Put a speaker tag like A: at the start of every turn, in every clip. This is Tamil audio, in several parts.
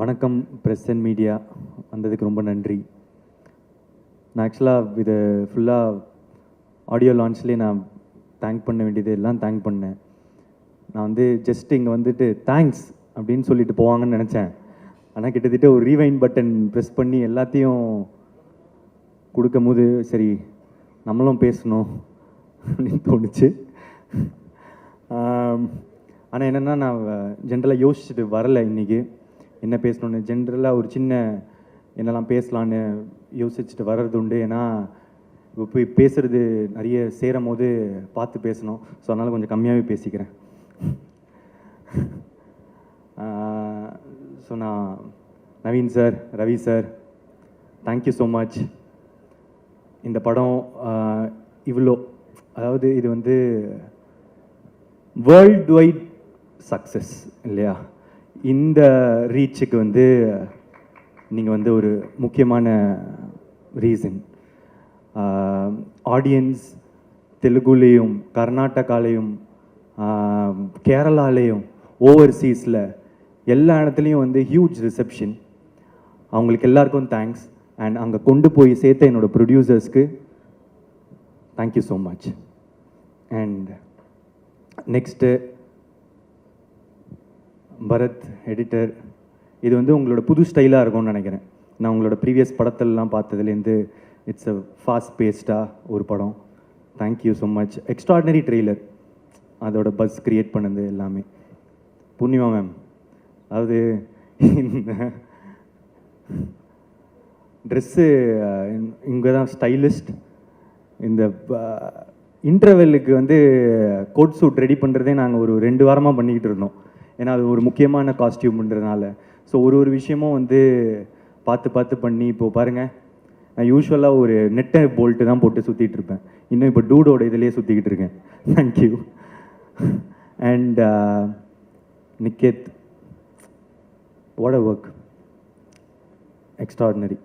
A: வணக்கம் ப்ரெஸ் அண்ட் மீடியா வந்ததுக்கு ரொம்ப நன்றி. நான் ஆக்சுவலாக இது ஃபுல்லாக ஆடியோ லான்ச்லேயே நான் தேங்க் பண்ண வேண்டியது எல்லாம் தேங்க் பண்ணேன். நான் வந்து ஜஸ்ட் இங்கே வந்துட்டு தேங்க்ஸ் அப்படின்னு சொல்லிட்டு போவாங்கன்னு நினச்சேன். ஆனால் கிட்டத்தட்ட ஒரு ரீவைன் பட்டன் ப்ரெஸ் பண்ணி எல்லாத்தையும் கொடுக்கும் போது சரி நம்மளும் பேசணும் அப்படின்னு தோணுச்சு. ஆனால் என்னென்னா நான் ஜென்ரலாக யோசிச்சுட்டு வரலை இன்றைக்கி என்ன பேசணும்னு ஜென்ரலாக ஒரு சின்ன என்னெல்லாம் பேசலான்னு யோசிச்சுட்டு வர்றது உண்டு. ஏன்னா இப்போ போய் பேசுகிறது நிறைய சேரும் போது பார்த்து பேசணும். ஸோ அதனால் கொஞ்சம் கம்மியாகவே பேசிக்கிறேன். ஸோ நான் Naveen sir Ravi sir thank you so much இந்த படம் இவ்வளோ அதாவது இது வந்து வேர்ல்டு வைட் சக்ஸஸ் இல்லையா? இந்த ரீச்சுக்கு வந்து நீங்கள் வந்து ஒரு முக்கியமான ரீசன் ஆடியன்ஸ் தெலுங்குலேயும் கர்நாடகாலேயும் கேரளாலேயும் ஓவர்சீஸில் எல்லா இடத்துலையும் வந்து ஹியூஜ் ரிசப்ஷன் அவங்களுக்கு எல்லாருக்கும் தேங்க்ஸ் அண்ட் அங்கே கொண்டு போய் சேர்த்த என்னோட ப்ரொடியூசர்ஸ்க்கு thank you so much and next Bharath editor இது வந்து உங்களோட புது ஸ்டைலாக இருக்கும்னு நினைக்கிறேன். நான் உங்களோட ப்ரீவியஸ் படத்திலலாம் பார்த்ததுலேருந்து இட்ஸ் அ ஃபாஸ்ட் பேஸ்டாக ஒரு படம். Thank you so much extraordinary trailer அதோட பஸ் க்ரியேட் பண்ணது எல்லாமே. பூர்ணிமா மேம் அதாவது இந்த ட்ரெஸ்ஸு இங்கே தான் ஸ்டைலிஸ்ட் இந்த இன்டர்வெல்லுக்கு வந்து கோட் சூட் ரெடி பண்ணுறதே நாங்கள் ஒரு ரெண்டு வாரமாக பண்ணிக்கிட்டு இருந்தோம். ஏன்னா அது ஒரு முக்கியமான காஸ்டியூம்ன்றதுனால ஸோ ஒரு ஒரு விஷயமும் வந்து பார்த்து பார்த்து பண்ணி இப்போது பாருங்கள் நான் யூஸ்வலாக ஒரு நெட்டை போல்ட்டு தான் போட்டு சுற்றிட்டு இருப்பேன். இன்னும் இப்போ டூடோட இதுலேயே சுற்றிக்கிட்டு இருக்கேன். Thank you and Niketh what a work extraordinary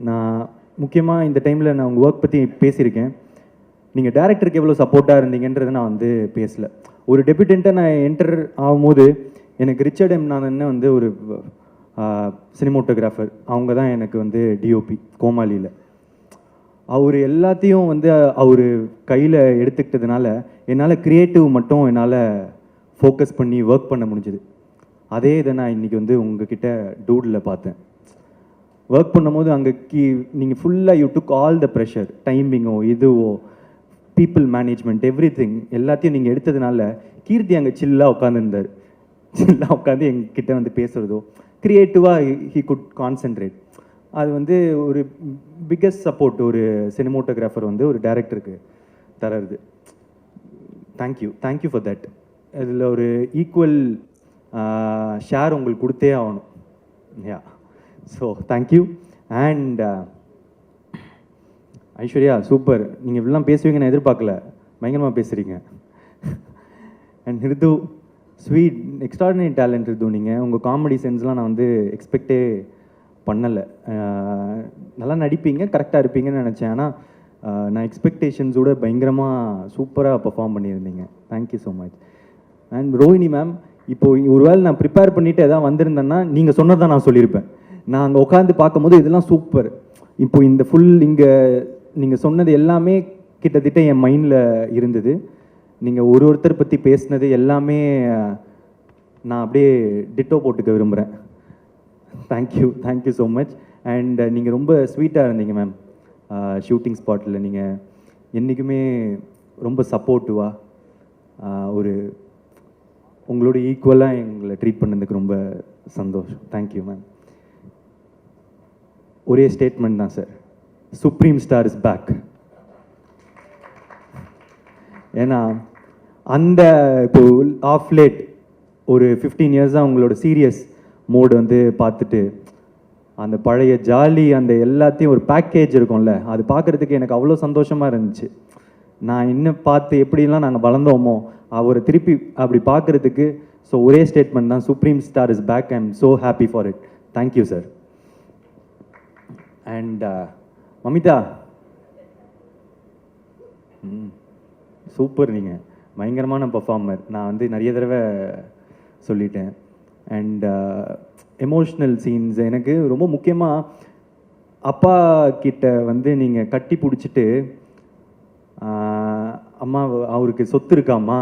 A: நான் முக்கியமாக இந்த டைமில் நான் உங்கள் ஒர்க் பற்றி பேசியிருக்கேன். நீங்கள் டேரக்டருக்கு எவ்வளோ சப்போர்ட்டாக இருந்தீங்கன்றதை நான் வந்து பேசலை. ஒரு டெபியூட்டண்ட்டாக நான் என்டர் ஆகும்போது எனக்கு ரிச்சர்ட் எம். நான் வந்து ஒரு சினிமோட்டோகிராஃபர் அவங்க தான் எனக்கு வந்து டிஓபி கோமாளியில். அவர் எல்லாத்தையும் வந்து அவர் கையில் எடுத்துக்கிட்டதுனால என்னால் க்ரியேட்டிவ் மட்டும் என்னால் ஃபோக்கஸ் பண்ணி ஒர்க் பண்ண முடிஞ்சுது. அதே இதை நான் இன்றைக்கி வந்து உங்ககிட்ட டூடில் பார்த்தேன். ஒர்க் பண்ணும்போது அங்கே கீ நீங்கள் ஃபுல்லாக you took all the pressure டைமிங்கோ இதுவோ பீப்புள் மேனேஜ்மெண்ட் எவ்ரி திங் எல்லாத்தையும் நீங்கள் எடுத்ததுனால கீர்த்தி அங்கே சில்லாக உட்காந்துருந்தார் சில்லாக உட்காந்து எங்ககிட்ட வந்து பேசுகிறதோ க்ரியேட்டிவாக ஹீ குட் கான்சென்ட்ரேட் அது வந்து ஒரு பிக்கஸ்ட் சப்போர்ட் ஒரு சினிமோட்டோகிராஃபர் வந்து ஒரு டேரக்டருக்கு தரது தேங்க்யூ தேங்க்யூ ஃபார் தட் இதில் ஒரு ஈக்குவல் ஷேர் உங்களுக்கு கொடுத்தே ஆகணும். Yeah so thank you and Aishwarya super. நீங்கள் இப்படிலாம் பேசுவீங்க நான் எதிர்பார்க்கல. பயங்கரமாக பேசுகிறீங்க and Ritu sweet extraordinary talent Ritu நீங்கள் உங்கள் காமெடி சென்ஸ்லாம் நான் வந்து எக்ஸ்பெக்டே பண்ணலை. நல்லா நடிப்பீங்க கரெக்டாக இருப்பீங்கன்னு நினச்சேன். ஆனால் நான் எக்ஸ்பெக்டேஷன்ஸோட பயங்கரமாக சூப்பராக பர்ஃபார்ம் பண்ணியிருந்தீங்க. Thank you so much and Rohini ma'am இப்போ ஒருவேளை நான் ப்ரிப்பேர் பண்ணிவிட்டு எதாவது வந்திருந்தேன்னா நீங்கள் சொன்னதான் நான் சொல்லியிருப்பேன். நான் அங்கே உட்காந்து பார்க்கும்போது இதெல்லாம் சூப்பர் இப்போ இந்த ஃபுல் இங்கே நீங்கள் சொன்னது எல்லாமே கிட்டத்தட்ட என் மைண்டில் இருந்தது. நீங்கள் ஒரு ஒருத்தர் பற்றி பேசினது எல்லாமே நான் அப்படியே டிட்டோ போட்டுக்க விரும்புகிறேன் thank you thank you so much and நீங்கள் ரொம்ப ஸ்வீட்டாக இருந்தீங்க மேம் ஷூட்டிங் uh, ஸ்பாட்டில் நீங்கள் என்றைக்குமே ரொம்ப சப்போர்ட்டிவாக uh, ஒரு உங்களோட ஈக்குவலாக எங்களை ட்ரீட் பண்ணதுக்கு ரொம்ப சந்தோஷம். தேங்க்யூ மேம் ஒரே ஸ்டேட்மெண்ட் தான் sir supreme star is back ஏன்னா அந்த இப்போ ஆஃப் லேட் ஒரு ஃபிஃப்டீன் இயர்ஸாக உங்களோட சீரியஸ் மோடு வந்து பார்த்துட்டு அந்த பழைய ஜாலி அந்த எல்லாத்தையும் ஒரு பேக்கேஜ் இருக்கும்ல அது பார்க்குறதுக்கு எனக்கு அவ்வளோ சந்தோஷமாக இருந்துச்சு. நான் இன்னும் பார்த்து எப்படிலாம் நாங்கள் வளர்ந்தோமோ அவரை திருப்பி அப்படி பார்க்குறதுக்கு ஸோ ஒரே ஸ்டேட்மெண்ட் தான் supreme star is back I am so happy for it thank you sir and Mamitha ம். சூப்பர் நீங்கள் பயங்கரமான பர்ஃபார்மர் நான் வந்து நிறைய தடவை சொல்லிட்டேன். அண்ட் எமோஷ்னல் சீன்ஸ் எனக்கு ரொம்ப முக்கியமாக அப்பா கிட்ட வந்து நீங்கள் கட்டி பிடிச்சிட்டு அம்மா அவருக்கு சொத்து இருக்காம்மா?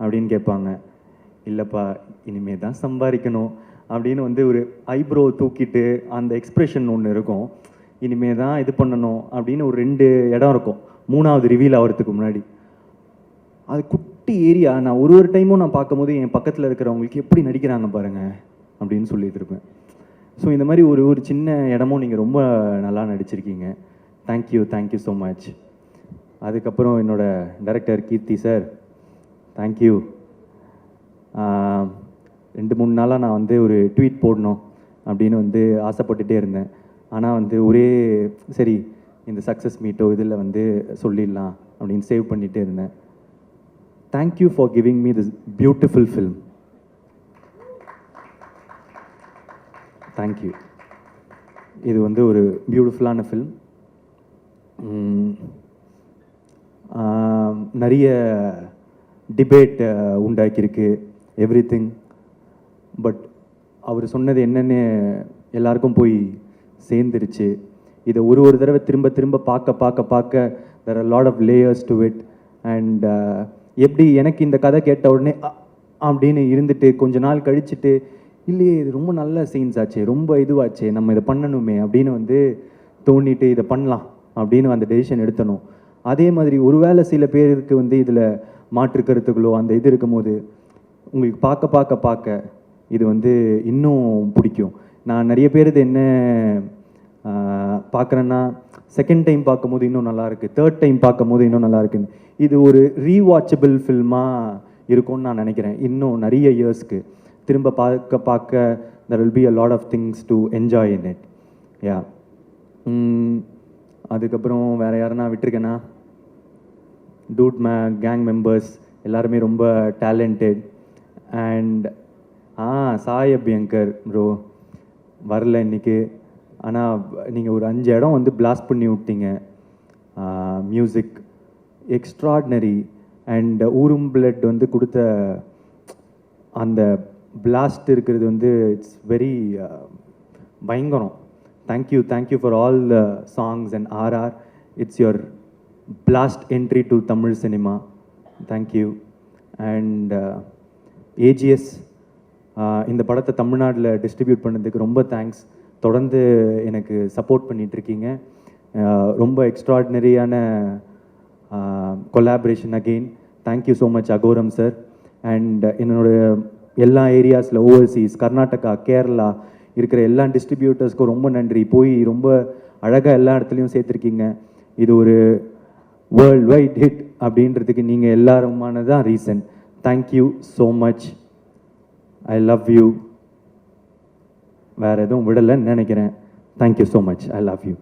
A: அப்படின்னு கேட்பாங்க. இல்லைப்பா இனிமே தான் சம்பாதிக்கணும் அப்படின்னு வந்து ஒரு ஐப்ரோ தூக்கிட்டு அந்த எக்ஸ்ப்ரெஷன் ஒன்று இருக்கும். இனிமே தான் இது பண்ணணும் அப்படின்னு ஒரு ரெண்டு இடம் இருக்கும். மூணாவது ரிவீல் ஆகிறதுக்கு முன்னாடி. அது குட்டி ஏரியா. நான் ஒரு ஒரு டைமும் நான் பார்க்கும்போது என் பக்கத்தில் இருக்கிறவங்களுக்கு எப்படி நடிக்கிறாங்க பாருங்கள் அப்படின்னு சொல்லிட்டு இருப்பேன். ஸோ இந்த மாதிரி ஒரு ஒரு சின்ன இடமும் நீங்கள் ரொம்ப நல்லா நடிச்சிருக்கீங்க. Thank you thank you so much அதுக்கப்புறம் என்னோட டைரக்டர் கீர்த்தி சார் தேங்க்யூ ரெண்டு மூணு நாளாக நான் வந்து ஒரு ட்வீட் போடணும் அப்படின்னு வந்து ஆசைப்பட்டுட்டே இருந்தேன். ஆனால் வந்து ஒரே சரி இந்த சக்ஸஸ் மீட்டோ இதில் வந்து சொல்லிடலாம் அப்படின்னு சேவ் பண்ணிகிட்டே இருந்தேன். Thank you for giving me this beautiful film thank you இது வந்து ஒரு பியூட்டிஃபுல்லான ஃபில்ம் நிறைய டிபேட் உண்டாக்கியிருக்கு எவ்ரி திங் பட் அவர் சொன்னது என்னென்னு எல்லாருக்கும் போய் சேர்ந்துருச்சு. இதை ஒரு ஒரு தடவை திரும்ப திரும்ப பார்க்க பார்க்க பார்க்க there are lot of layers to it and எப்படி எனக்கு இந்த கதை கேட்ட உடனே அப்படின்னு இருந்துட்டு கொஞ்ச நாள் கழிச்சுட்டு இல்லையே இது ரொம்ப நல்ல சீன்ஸ் ஆச்சு ரொம்ப இதுவாச்சே நம்ம இதை பண்ணணுமே அப்படின்னு வந்து தோண்டிட்டு இதை பண்ணலாம் அப்படின்னு அந்த டெசிஷன் எடுத்தணும். அதே மாதிரி ஒருவேளை சில பேருக்கு வந்து இதில் மாற்று கருத்துக்களோ அந்த இது இருக்கும்போது உங்களுக்கு பார்க்க பார்க்க பார்க்க இது வந்து இன்னும் பிடிக்கும். நான் நிறைய பேர் இது என்ன பார்க்குறேன்னா செகண்ட் டைம் பார்க்கும்போது இன்னும் நல்லாயிருக்கு தேர்ட் டைம் பார்க்கும்போது இன்னும் நல்லா இருக்குன்னு. இது ஒரு ரீவாச்சபிள் ஃபில்மாக இருக்கும்னு நான் நினைக்கிறேன் இன்னும் நிறைய இயர்ஸ்க்கு திரும்ப பார்க்க பார்க்க there will be a lot of things to enjoy in it yeah அதுக்கப்புறம் வேறு யாருன்னா விட்டுருக்கேன்னா டூட் மே கேங் மெம்பர்ஸ் எல்லாருமே ரொம்ப talented and ah Sai Abhyankar bro வரல இன்னைக்கு. ஆனால் நீங்கள் ஒரு அஞ்சு இடம் வந்து பிளாஸ்ட் பண்ணி விட்டீங்க. மியூசிக் எக்ஸ்ட்ராடினரி அண்ட் ஊரும் பிளட் வந்து கொடுத்த அந்த பிளாஸ்ட் இருக்கிறது வந்து இட்ஸ் வெரி பயங்கரம். Thank you thank you for all the songs and RR it's your blast entry to Tamil cinema thank you and AGS இந்த படத்தை தமிழ்நாட்டில் டிஸ்ட்ரிபியூட் பண்ணதுக்கு ரொம்ப தேங்க்ஸ் தொடர்ந்து எனக்கு சப்போர்ட் பண்ணிகிட்ருக்கீங்க ரொம்ப எக்ஸ்ட்ராடினரியான collaboration again thank you so much Agoram sir and என்னோட எல்லா ஏரியாஸில் ஓவர்சீஸ் கர்நாடகா கேரளா இருக்கிற எல்லா டிஸ்ட்ரிபியூட்டர்ஸ்க்கும் ரொம்ப நன்றி. போய் ரொம்ப அழகாக எல்லா இடத்துலையும் சேர்த்துருக்கீங்க. இது ஒரு வேர்ல்ட் வைட் ஹிட் அப்படின்றதுக்கு நீங்கள் எல்லாருமானதான் reason thank you so much I love you வேற எதுவும் விடலைன்னு நினைக்கிறேன். Thank you so much I love you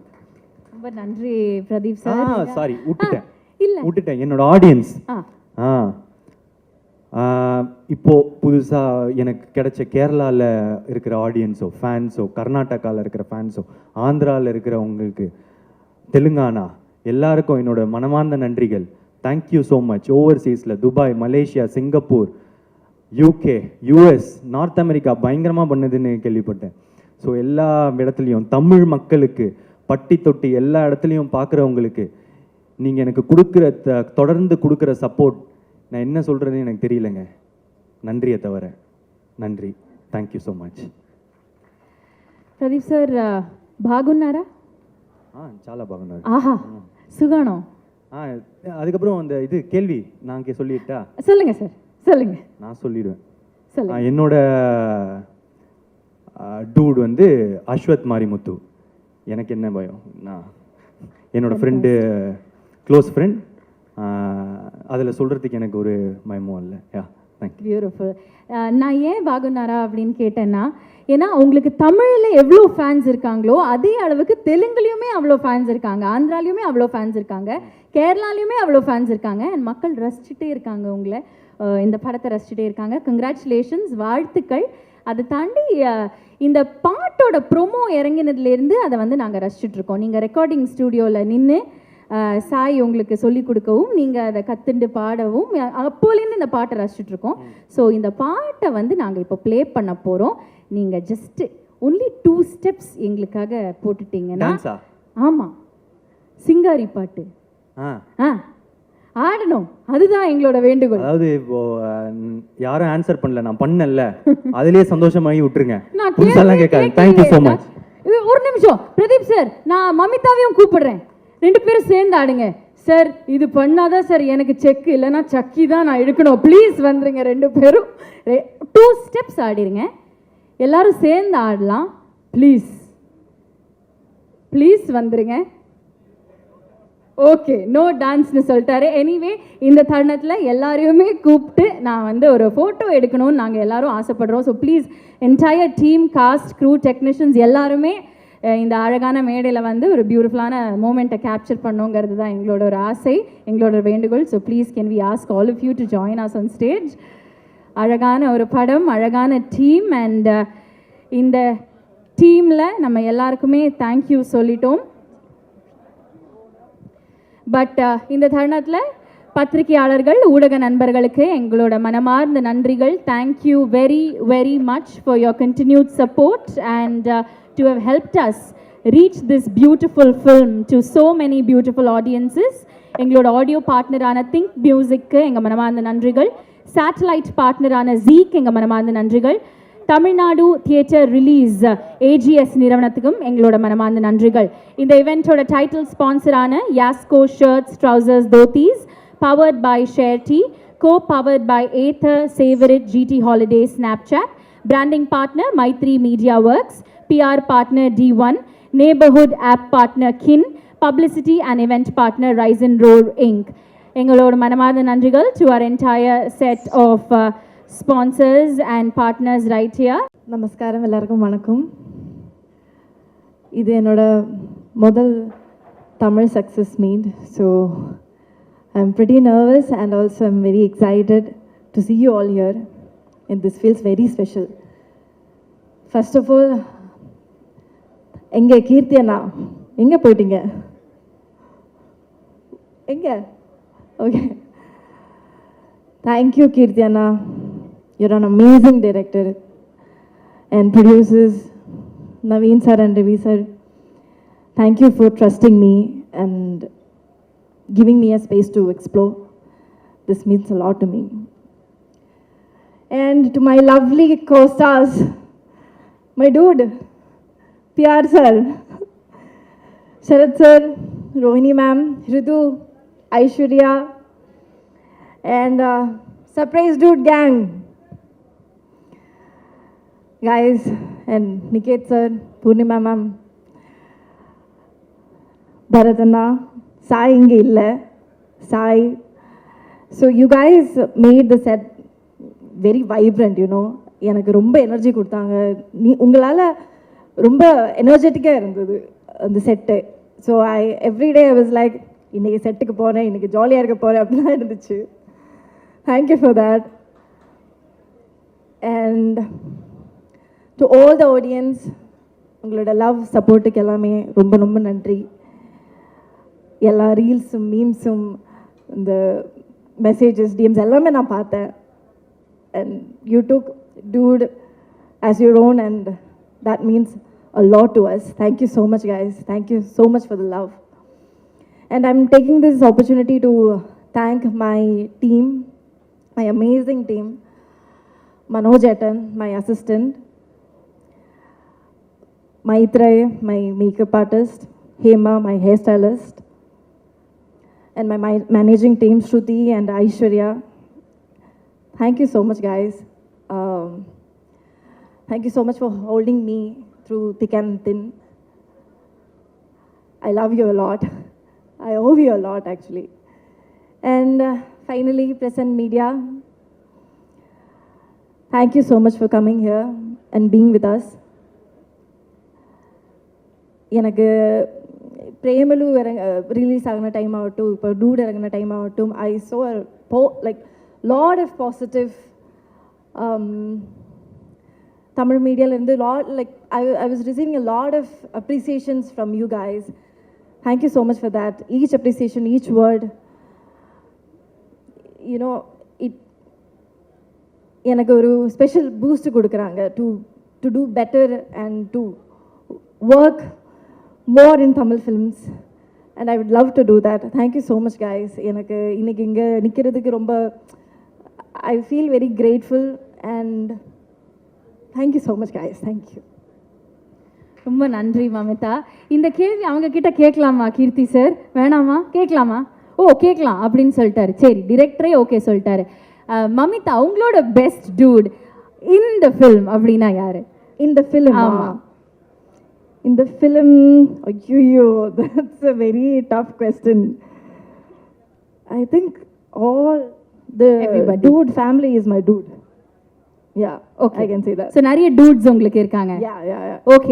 B: ரொம்ப நன்றி பிரதீப்
A: ஆ
B: சார்
A: சாரி விட்டுட்டேன்.
B: இல்ல.
A: விட்டுட்டேன். என்னோட ஆடியன்ஸ்
B: ஆ.
A: ஆ. ஆ, இப்போ புதுசாக எனக்கு கிடைச்ச கேரளாவில் இருக்கிற ஆடியன்ஸோ ஃபேன்ஸோ கர்நாடகாவில் இருக்கிற ஃபேன்ஸோ ஆந்திராவில் இருக்கிறவங்களுக்கு தெலுங்கானா எல்லாருக்கும் என்னோட மனமார்ந்த நன்றிகள். Thank you so much ஓவர்சீஸில் Dubai Malaysia Singapore UK US North America பயங்கரமாக பண்ணுதுன்னு கேள்விப்பட்டேன் ஸோ எல்லா இடத்துலையும் தமிழ் மக்களுக்கு பட்டி தொட்டி எல்லா இடத்துலையும் பார்க்குறவங்களுக்கு நீங்கள் எனக்கு கொடுக்குற த- தொடர்ந்து கொடுக்குற சப்போர்ட் நான் என்ன சொல்கிறதுன்னு எனக்கு தெரியலங்க நன்றியை தவிர நன்றி thank you so
B: much Pradeep sir బాగున్నారా
A: ஆ చాలా బాగున్నారు
B: ஆஹா சுகானம்
A: ஆ அதுக்கப்புறம் அந்த இது கேள்வி நான் கே சொல்லிட்டா
B: சொல்லுங்க சார் சொல்லுங்க.
A: நான் சொல்லிடுவேன். என்னோட டூட் வந்து அஸ்வத் மாரிமுத்து. எனக்கு என்ன பயம்? நான் என்னோட ஃப்ரெண்டு க்ளோஸ் ஃப்ரெண்ட் அதில் சொல்கிறதுக்கு எனக்கு ஒரு பயமும் இல்லை. யா
B: பியூட்டிஃபுல் நான் ஏன் பாகுனாரா அப்படின்னு கேட்டேன்னா ஏன்னா உங்களுக்கு தமிழில் எவ்வளோ ஃபேன்ஸ் இருக்காங்களோ அதே அளவுக்கு தெலுங்குலையுமே அவ்வளோ ஃபேன்ஸ் இருக்காங்க. ஆந்திராலையுமே அவ்வளோ ஃபேன்ஸ் இருக்காங்க. கேரளாலையுமே அவ்வளோ ஃபேன்ஸ் இருக்காங்க. அண்ட் மக்கள் ரசிச்சுட்டே இருக்காங்க உங்களை. இந்த படத்தை ரசிச்சுட்டே இருக்காங்க. கங்க்ராச்சுலேஷன்ஸ் வாழ்த்துக்கள். அதை தாண்டி இந்த பாட்டோட ப்ரொமோ இறங்கினதுலேருந்து அதை வந்து நாங்கள் ரசிச்சுட்டு இருக்கோம் நீங்கள் ரெக்கார்டிங் ஸ்டூடியோவில் நின்று சாய் உங்களுக்கு சொல்லி கொடுக்கவும் நீங்கள் அதை கத்துண்டு பாடவும் அப்போலேருந்து இந்த பாட்டை ரசிச்சுட்டு இருக்கோம் ஸோ இந்த பாட்டை வந்து நாங்கள் இப்போ ப்ளே பண்ண போகிறோம் நீங்கள் ஜஸ்ட்டு ஒன்லி டூ ஸ்டெப்ஸ் எங்களுக்காக போட்டுட்டீங்கன்னா ஆமாம் சிங்காரி பாட்டு.
A: ஆ.
B: ஆடணும். அதுதான் எங்களோட வேண்டுகோள்.
A: அதாவது இப்போ யாரும் ஆன்சர் பண்ணல. நான் பண்ணல. அதுலயே சந்தோஷமாகி விட்டுருங்க.
B: நான்
A: புதுசாலாம் கேட்காது. Thank you so. மச்
B: ஒரு நிமிஷம். பிரதீப் சார் நான் மமிதாவையும் கூப்பிடுறேன். ரெண்டு பேரும் சேர்ந்து ஆடுங்க. சார் இது பண்ணாதான் சார் எனக்கு செக் இல்லைன்னா சக்கி தான் நான் எடுக்கணும் ப்ளீஸ் வந்துருங்க ரெண்டு பேரும். டூ ஸ்டெப்ஸ் ஆடிருங்க. எல்லாரும் சேர்ந்து ஆடலாம். ப்ளீஸ் ப்ளீஸ் வந்துருங்க. ஓகே நோ டான்ஸ்னு சொல்லிட்டாரு. எனிவே இந்த தருணத்தில் எல்லாரையுமே கூப்பிட்டு நான் வந்து ஒரு ஃபோட்டோ எடுக்கணும்னு நாங்கள் எல்லாரும் ஆசைப்படுறோம். So please entire team cast crew technicians எல்லாருமே இந்த அழகான மேடையில் வந்து ஒரு பியூட்டிஃபுல்லான மூமெண்ட்டை கேப்சர் பண்ணுங்கிறது தான் எங்களோட ஒரு ஆசை எங்களோட வேண்டுகோள். So please can we ask all of you to join us on stage அழகான ஒரு படம் அழகான டீம் அண்ட் இந்த டீமில் நம்ம எல்லாருக்குமே தேங்க்யூ சொல்லிட்டோம். பட் uh, இந்த தருணத்தில் பத்திரிகையாளர்கள் ஊடக நண்பர்களுக்கு எங்களோட மனமார்ந்த நன்றிகள். Thank you very very much for your continued support and to have helped us reach this beautiful film to so many beautiful audiences எங்களோட ஆடியோ பார்ட்னரான திங்க் மியூசிக்கு எங்கள் மனமார்ந்த நன்றிகள். சேட்டலைட் பார்ட்னரான ஜீக் எங்கள் மனமார்ந்த நன்றிகள். தமிழ்நாடு தியேட்டர் ரிலீஸ் ஏஜிஎஸ் நிறுவனத்துக்கும் எங்களோட மனமார்ந்த நன்றிகள். இந்த இவெண்ட்டோட டைட்டில் ஸ்பான்சரான Yasco shirts trousers dhotis powered by share go powered by Ather சேவரிட் GT holiday Snapchat branding partner Maitri media works PR partner T one neighbourhood app partner kin publicity and event partner risen roar ink எங்களோட மனமார்ந்த நன்றிகள் to our entire set of sponsors and partners right here.
C: நமஸ்காரம் எல்லாருக்கும் வணக்கம். இது என்னோட முதல் Tamil success meet so I am pretty nervous and also I'm very excited to see you all here. And this feels very special first of all எங்கே கீர்த்தி அண்ணா? எங்கே போயிட்டீங்க? எங்கே? ஓகே தேங்க்யூ கீர்த்தி அண்ணா. You're an amazing director and producers Naveen sir and Ravi sir. Thank you for trusting me and giving me a space to explore. This means a lot to me. And to my lovely co-stars, my dude, PR sir, Sharad sir, Rohini ma'am, Ritu, Aishwarya, and uh, surprise dude gang. Guys and Niket sir, Poornima ma'am, Bharatana, Sai இங்கே இல்லை Sai so you guys made the set very vibrant you know எனக்கு ரொம்ப எனர்ஜி கொடுத்தாங்க. நீ உங்களால் ரொம்ப எனர்ஜெட்டிக்காக இருந்தது அந்த set so I everyday I was like இன்றைக்கி செட்டுக்கு போகிறேன் இன்றைக்கி ஜாலியாக இருக்க போகிறேன் அப்படிலாம் இருந்துச்சு. Thank you for that and to all the audience உங்களோட லவ் சப்போர்ட்டுக்கு எல்லாமே ரொம்ப ரொம்ப நன்றி. எல்லா ரீல்ஸும் மீம்ஸும் இந்த மெசேஜஸ் டிஎம்ஸ் எல்லாமே நான் பார்த்தேன். And you took Dude as your own and that means a lot to us thank you so much guys thank you so much for the love and I am taking this opportunity to thank my team my amazing team, Manoj Etan, my assistant, Maitray, my makeup artist, Hema, my hairstylist, and my, my managing team, Shruti and Aishwarya. Thank you so much, guys. Um, thank you so much for holding me through thick and thin. I love you a lot. I owe you a lot, actually. And uh, finally, press and media, thank you so much for coming here and being with us. எனக்கு பிரேமலு ரிலீஸ் ஆகின டைம் ஆகட்டும் இப்போ டூட் இறங்கின டைம் ஆகட்டும் ஐ சோ போ like lot of positive Tamil மீடியாலேருந்து lot like I I was receiving a lot of appreciations from you guys thank you so much for that each appreciation each word you know it எனக்கு ஒரு ஸ்பெஷல் பூஸ்ட் கொடுக்குறாங்க to to do better and to work more in Tamil films. And I would love to do that. Thank you so much, guys. எனக்கு இன்னைக்கு இங்கே நிற்கிறதுக்கு ரொம்ப I feel very grateful and thank you so much guys. Thank you.
B: ரொம்ப நன்றி மமிதா இந்த கேள்வி அவங்க கிட்ட கேட்கலாமா கீர்த்தி சார் வேணாமா கேட்கலாமா ஓ கேட்கலாம் அப்படின்னு சொல்லிட்டாரு சரி டிரெக்டரே ஓகே சொல்லிட்டாரு மமிதா உங்களோட பெஸ்ட் டூட் இந்த ஃபில்ம் அப்படின்னா யாரு
C: இந்த film
B: ஆமா.
C: இந்த ஃபிலிம் ஐயோ that's a very tough question I think all the
B: Everybody.
C: Dude family is my dude yeah
B: Okay.
C: I can say that
B: so நிறைய டூட்ஸ் உங்களுக்கு இருக்காங்க
C: யா யா யா
B: ஓகே